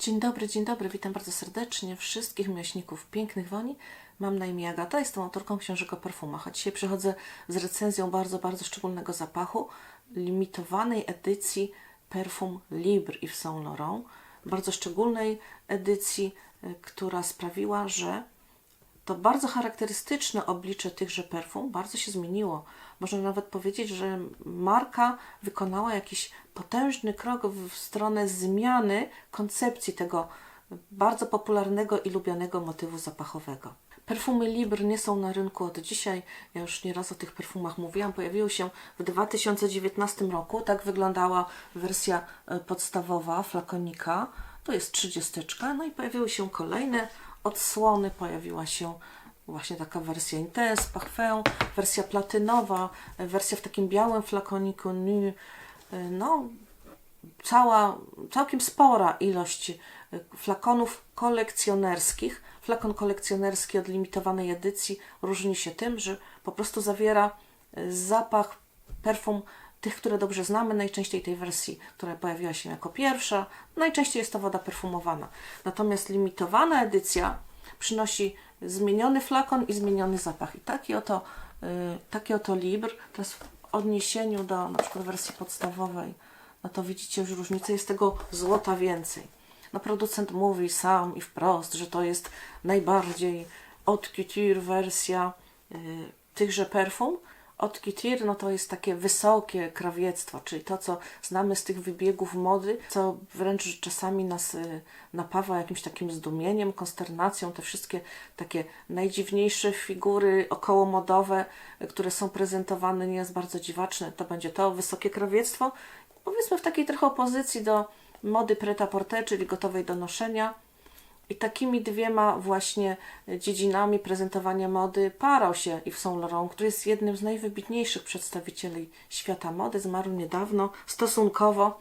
Dzień dobry, dzień dobry, witam bardzo serdecznie wszystkich miłośników pięknych woni. Mam na imię Agata, jestem autorką książek o perfumach, a dzisiaj przychodzę z recenzją bardzo, bardzo szczególnego zapachu, limitowanej edycji perfum Libre Yves Saint Laurent, bardzo szczególnej edycji, y, która sprawiła, że to bardzo charakterystyczne oblicze tychże perfum bardzo się zmieniło. Można nawet powiedzieć, że marka wykonała jakiś potężny krok w stronę zmiany koncepcji tego bardzo popularnego i lubianego motywu zapachowego. Perfumy Libre nie są na rynku od dzisiaj. Ja już nieraz o tych perfumach mówiłam. Pojawiły się w 2019 roku. Tak wyglądała wersja e, podstawowa flakonika. To jest 30. No i pojawiły się kolejne odsłony. Pojawiła się właśnie taka wersja Intense, Parfum, wersja platynowa, e, wersja w takim białym flakoniku. E, No, cała, całkiem spora ilość y, flakonów kolekcjonerskich. Flakon kolekcjonerski od limitowanej edycji różni się tym, że po prostu zawiera y, zapach perfum tych, które dobrze znamy, najczęściej tej wersji, która pojawiła się jako pierwsza. Najczęściej jest to woda perfumowana. Natomiast limitowana edycja przynosi zmieniony flakon i zmieniony zapach. I taki oto, y, taki oto Libre, teraz w odniesieniu do na przykład wersji podstawowej, no to widzicie już różnicę, jest tego złota więcej. No producent mówi sam i wprost, że to jest najbardziej haute couture wersja y, tychże perfum. Haute couture no to jest takie wysokie krawiectwo, czyli to, co znamy z tych wybiegów mody, co wręcz czasami nas y, napawa jakimś takim zdumieniem, konsternacją. Te wszystkie takie najdziwniejsze figury okołomodowe, y, które są prezentowane, nie jest bardzo dziwaczne, to będzie to wysokie krawiectwo powiedzmy w takiej trochę opozycji do mody prêt-à-porter, czyli gotowej do noszenia. I takimi dwiema właśnie dziedzinami prezentowania mody parał się Yves Saint Laurent, który jest jednym z najwybitniejszych przedstawicieli świata mody. Zmarł niedawno, stosunkowo.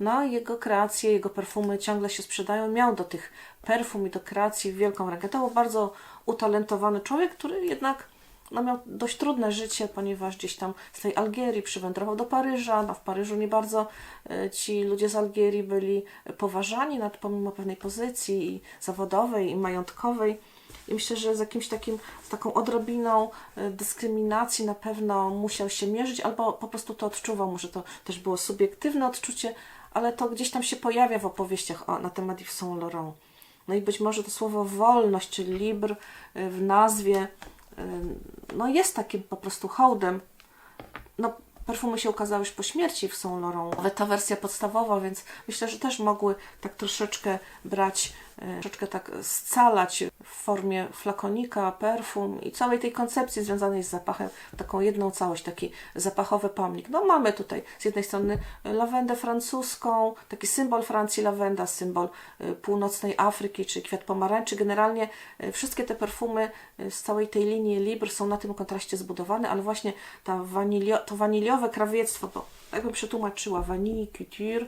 No, jego kreacje, jego perfumy ciągle się sprzedają. Miał do tych perfum i do kreacji wielką rękę. To był bardzo utalentowany człowiek, który jednak no, miał dość trudne życie, ponieważ gdzieś tam z tej Algierii przywędrował do Paryża. No, w Paryżu nie bardzo e, ci ludzie z Algierii byli poważani, nawet pomimo pewnej pozycji i zawodowej i majątkowej. I myślę, że z jakimś takim, z taką odrobiną e, dyskryminacji na pewno musiał się mierzyć, albo po prostu to odczuwał. Może to też było subiektywne odczucie, ale to gdzieś tam się pojawia w opowieściach o, na temat Yves Saint Laurent. No i być może to słowo wolność, czy libre e, w nazwie no jest takim po prostu hołdem. No, perfumy się ukazały już po śmierci w Saint Laurent, ta wersja podstawowa, więc myślę, że też mogły tak troszeczkę brać, troszeczkę tak scalać w formie flakonika, perfum i całej tej koncepcji związanej z zapachem, taką jedną całość, taki zapachowy pomnik. No mamy tutaj z jednej strony lawendę francuską, taki symbol Francji lawenda, symbol e, północnej Afryki, czy kwiat pomarańczy. Generalnie e, wszystkie te perfumy z całej tej linii Libre są na tym kontraście zbudowane, ale właśnie ta wanilio, to waniliowe krawiectwo, bo jakbym przetłumaczyła, vanille, couture,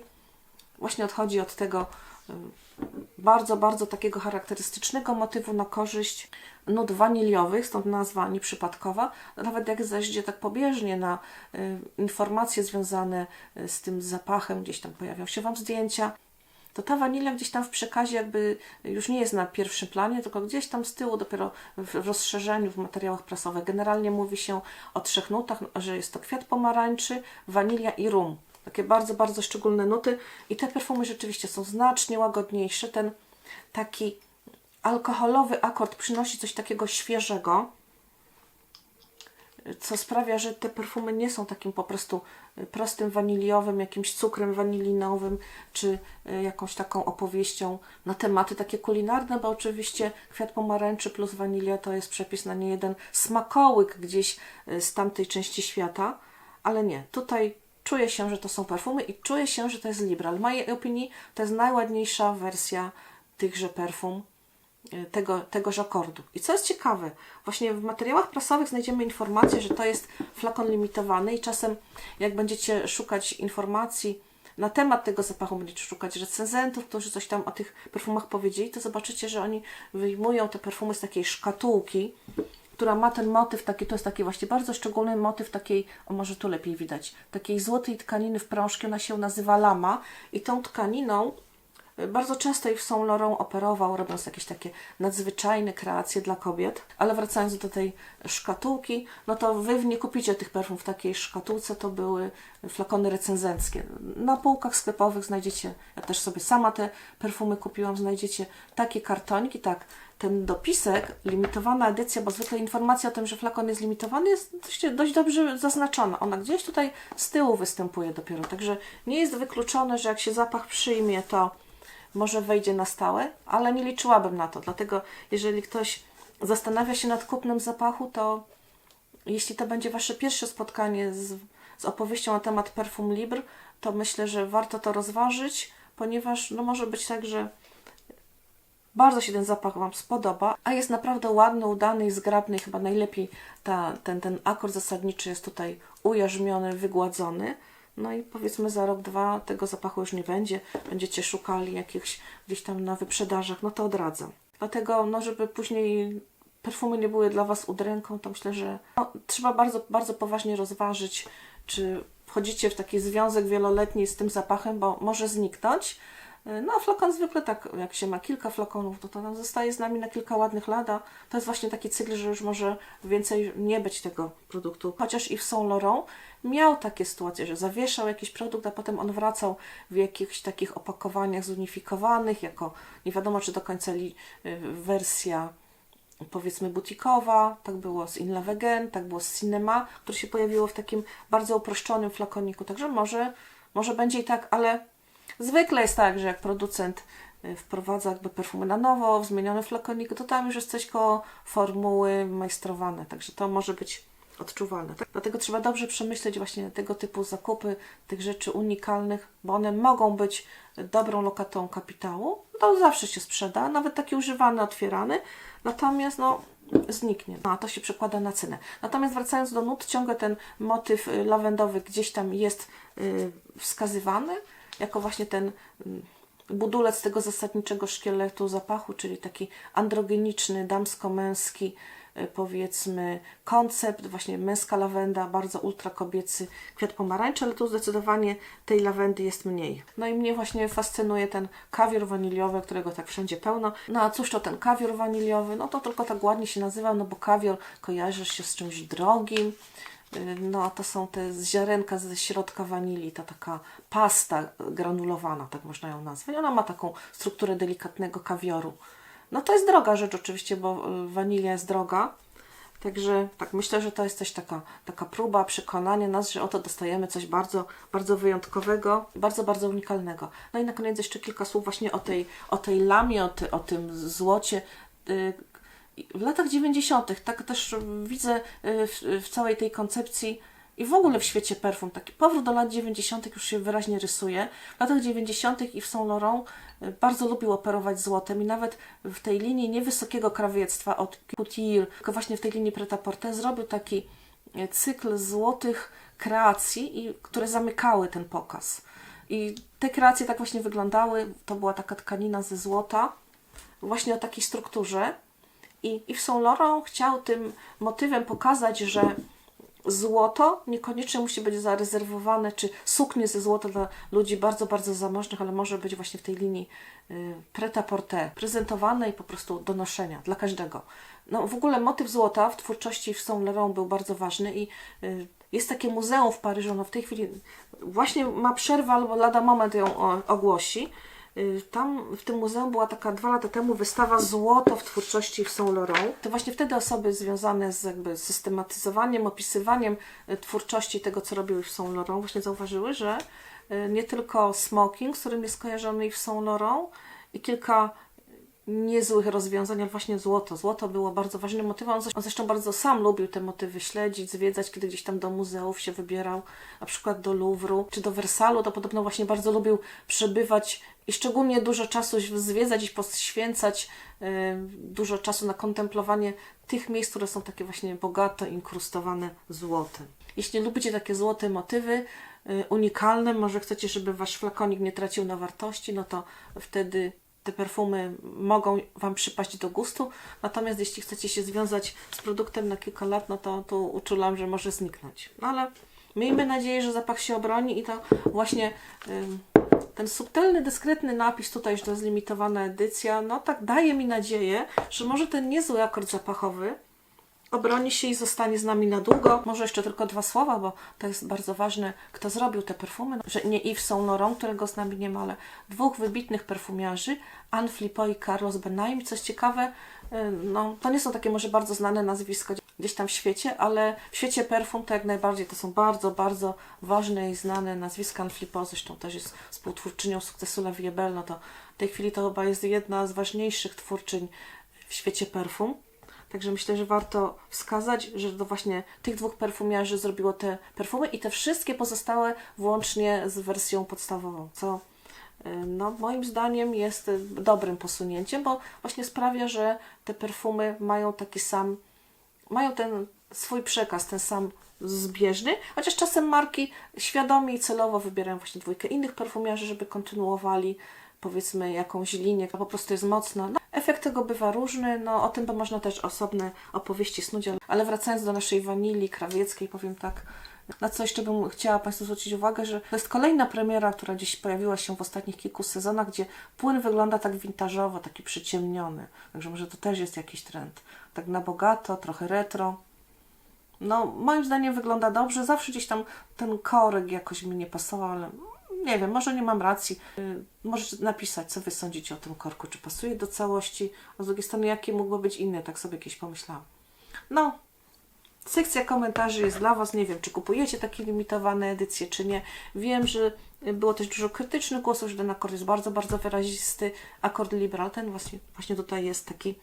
właśnie odchodzi od tego bardzo, bardzo takiego charakterystycznego motywu na korzyść nut waniliowych, stąd nazwa nieprzypadkowa. Nawet jak zajdzie tak pobieżnie na y, informacje związane y, z tym zapachem, gdzieś tam pojawią się Wam zdjęcia, to ta wanilia gdzieś tam w przekazie jakby już nie jest na pierwszym planie, tylko gdzieś tam z tyłu, dopiero w rozszerzeniu, w materiałach prasowych. Generalnie mówi się o trzech nutach, że jest to kwiat pomarańczy, wanilia i rum. Takie bardzo, bardzo szczególne nuty i te perfumy rzeczywiście są znacznie łagodniejsze. Ten taki alkoholowy akord przynosi coś takiego świeżego, co sprawia, że te perfumy nie są takim po prostu prostym waniliowym, jakimś cukrem wanilinowym, czy y, jakąś taką opowieścią na tematy takie kulinarne, bo oczywiście kwiat pomarańczy plus wanilia to jest przepis na niejeden smakołyk gdzieś y, z tamtej części świata, ale nie, tutaj czuję się, że to są perfumy i czuję się, że to jest Libral. W mojej opinii to jest najładniejsza wersja tychże perfum, tego, tegoż akordu. I co jest ciekawe, właśnie w materiałach prasowych znajdziemy informację, że to jest flakon limitowany i czasem jak będziecie szukać informacji na temat tego zapachu, będziecie szukać recenzentów, którzy coś tam o tych perfumach powiedzieli, to zobaczycie, że oni wyjmują te perfumy z takiej szkatułki, która ma ten motyw taki, to jest taki właśnie bardzo szczególny motyw takiej, o może tu lepiej widać, takiej złotej tkaniny w prążki, ona się nazywa lama i tą tkaniną y, bardzo często i w Saint Laurent operował, robiąc jakieś takie nadzwyczajne kreacje dla kobiet. Ale wracając do tej szkatułki, no to Wy nie kupicie tych perfum w takiej szkatułce, to były flakony recenzenckie. Na półkach sklepowych znajdziecie, ja też sobie sama te perfumy kupiłam, znajdziecie takie kartoniki, tak, ten dopisek, limitowana edycja, bo zwykle informacja o tym, że flakon jest limitowany jest dość, dość dobrze zaznaczona. Ona gdzieś tutaj z tyłu występuje dopiero, także nie jest wykluczone, że jak się zapach przyjmie, to może wejdzie na stałe, ale nie liczyłabym na to, dlatego jeżeli ktoś zastanawia się nad kupnem zapachu, to jeśli to będzie Wasze pierwsze spotkanie z, z opowieścią na temat Perfum Libre, to myślę, że warto to rozważyć, ponieważ no, może być tak, że bardzo się ten zapach Wam spodoba, a jest naprawdę ładny, udany i zgrabny. Chyba najlepiej ta, ten, ten akord zasadniczy jest tutaj ujarzmiony, wygładzony. No i powiedzmy za rok, dwa tego zapachu już nie będzie. Będziecie szukali jakichś gdzieś tam na wyprzedażach, no to odradzam. Dlatego, no żeby później perfumy nie były dla Was udręką, to myślę, że no, trzeba bardzo, bardzo poważnie rozważyć, czy wchodzicie w taki związek wieloletni z tym zapachem, bo może zniknąć. No a flakon zwykle tak, jak się ma kilka flakonów, to to nam zostaje z nami na kilka ładnych lat. a To jest właśnie taki cykl, że już może więcej nie być tego produktu. Chociaż i w Saint Laurent miał takie sytuacje, że zawieszał jakiś produkt, a potem on wracał w jakichś takich opakowaniach zunifikowanych, jako nie wiadomo czy do końca li, y, wersja powiedzmy butikowa, tak było z In La Vegan, tak było z Cinema, które się pojawiło w takim bardzo uproszczonym flakoniku, także może, może będzie i tak, ale zwykle jest tak, że jak producent y, wprowadza jakby perfumy na nowo, w zmieniony flakonik, to tam już jest coś koło formuły majstrowane, także to może być odczuwalne. Tak? Dlatego trzeba dobrze przemyśleć właśnie tego typu zakupy, tych rzeczy unikalnych, bo one mogą być dobrą lokatą kapitału. To zawsze się sprzeda, nawet taki używany, otwierany, natomiast no, zniknie. No, a to się przekłada na cenę. Natomiast wracając do nut, ciągle ten motyw y, lawendowy gdzieś tam jest y, wskazywany, jako właśnie ten y, budulec tego zasadniczego szkieletu zapachu, czyli taki androgeniczny, damsko-męski, y, powiedzmy, koncept, właśnie męska lawenda, bardzo ultra kobiecy kwiat pomarańczy, ale tu zdecydowanie tej lawendy jest mniej. No i mnie właśnie fascynuje ten kawior waniliowy, którego tak wszędzie pełno. No a cóż to ten kawior waniliowy? No to tylko tak ładnie się nazywa, no bo kawior kojarzy się z czymś drogim, Y, no to są te ziarenka ze środka wanilii, ta taka pasta granulowana, tak można ją nazwać. Ona ma taką strukturę delikatnego kawioru. No to jest droga rzecz oczywiście, bo y, wanilia jest droga. Także tak myślę, że to jest też taka, taka próba przekonania nas, że oto dostajemy coś bardzo, bardzo wyjątkowego, bardzo, bardzo unikalnego. No i na koniec jeszcze kilka słów właśnie o tej, o tej lamie, o, ty, o tym złocie. W latach 90., tak też widzę y, w, w, całej tej koncepcji i w ogóle w świecie perfum, taki powrót do lat 90. już się wyraźnie rysuje. W latach 90. i w Saint Laurent y, bardzo lubił operować złotem i nawet w tej linii niewysokiego krawiectwa od Couture, tylko właśnie w tej linii Preta-Porter zrobił taki y, cykl złotych kreacji, i, które zamykały ten pokaz. I te kreacje tak właśnie wyglądały. To była taka tkanina ze złota, właśnie o takiej strukturze. I Yves Saint Laurent chciał tym motywem pokazać, że złoto niekoniecznie musi być zarezerwowane, czy suknie ze złota dla ludzi bardzo, bardzo zamożnych, ale może być właśnie w tej linii y, prêt-à-porter, prezentowane i po prostu do noszenia dla każdego. No w ogóle motyw złota w twórczości w Saint Laurent był bardzo ważny i y, jest takie muzeum w Paryżu, no w tej chwili właśnie ma przerwę albo lada moment ją ogłosi, tam w tym muzeum była taka dwa lata temu wystawa Złoto w twórczości w Saint Laurent. To właśnie wtedy osoby związane z jakby systematyzowaniem, opisywaniem y, twórczości tego, co robiły w Saint Laurent, właśnie zauważyły, że y, nie tylko smoking, z którym jest kojarzony w Saint Laurent i kilka niezłych rozwiązań, ale właśnie złoto. Złoto było bardzo ważnym motywem. On zresztą bardzo sam lubił te motywy śledzić, zwiedzać, kiedy gdzieś tam do muzeów się wybierał, na przykład do Louvru czy do Wersalu, to podobno właśnie bardzo lubił przebywać i szczególnie dużo czasu zwiedzać i poświęcać yy, dużo czasu na kontemplowanie tych miejsc, które są takie właśnie bogato inkrustowane złotem. Jeśli lubicie takie złote motywy, yy, unikalne, może chcecie, żeby wasz flakonik nie tracił na wartości, no to wtedy te perfumy mogą Wam przypaść do gustu, natomiast jeśli chcecie się związać z produktem na kilka lat, no to tu uczulam, że może zniknąć. No ale miejmy nadzieję, że zapach się obroni i to właśnie Ten subtelny, dyskretny napis tutaj, że to jest limitowana edycja, no tak daje mi nadzieję, że może ten niezły akord zapachowy obroni się i zostanie z nami na długo. Może jeszcze tylko dwa słowa, bo to jest bardzo ważne, kto zrobił te perfumy. Że nie Yves Saint Laurent, którego z nami nie ma, ale dwóch wybitnych perfumiarzy, Anne Flippo i Carlos Benaim. Co jest ciekawe, y, no, to nie są takie może bardzo znane nazwiska gdzieś tam w świecie, ale w świecie perfum to jak najbardziej to są bardzo, bardzo ważne i znane nazwiska. Anne Flippo zresztą też jest współtwórczynią sukcesu La Vie Belle. No to w tej chwili to chyba jest jedna z ważniejszych twórczyń w świecie perfum. Także myślę, że warto wskazać, że to właśnie tych dwóch perfumiarzy zrobiło te perfumy i te wszystkie pozostałe włącznie z wersją podstawową, co y, no, moim zdaniem jest dobrym posunięciem, bo właśnie sprawia, że te perfumy mają taki sam, mają ten swój przekaz, ten sam zbieżny, chociaż czasem marki świadomie i celowo wybierają właśnie dwójkę innych perfumiarzy, żeby kontynuowali powiedzmy jakąś linię, która po prostu jest mocna. No, efekt tego bywa różny, no o tym by można też osobne opowieści snuć, ale- wracając do naszej wanilii krawieckiej, powiem tak, na co jeszcze bym chciała Państwu zwrócić uwagę, że to jest kolejna premiera, która gdzieś pojawiła się w ostatnich kilku sezonach, gdzie płyn wygląda tak vintażowo, taki przyciemniony. Także może to też jest jakiś trend. Tak na bogato, trochę retro. No, moim zdaniem wygląda dobrze. Zawsze gdzieś tam ten korek jakoś mi nie pasował, ale nie wiem, może nie mam racji. Y, Możecie napisać, co Wy sądzicie o tym korku, czy pasuje do całości, a z drugiej strony, jakie mógłby być inny, tak sobie jakieś pomyślałam. No, sekcja komentarzy jest dla Was. Nie wiem, czy kupujecie takie limitowane edycje, czy nie. Wiem, że było też dużo krytycznych głosów, że ten akord jest bardzo, bardzo wyrazisty. Akord Liberal, ten właśnie, właśnie tutaj jest taki,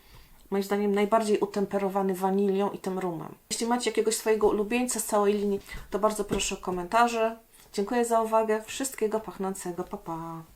moim zdaniem, najbardziej utemperowany wanilią i tym rumem. Jeśli macie jakiegoś swojego ulubieńca z całej linii, to bardzo proszę o komentarze. Dziękuję za uwagę. Wszystkiego pachnącego. Pa, pa.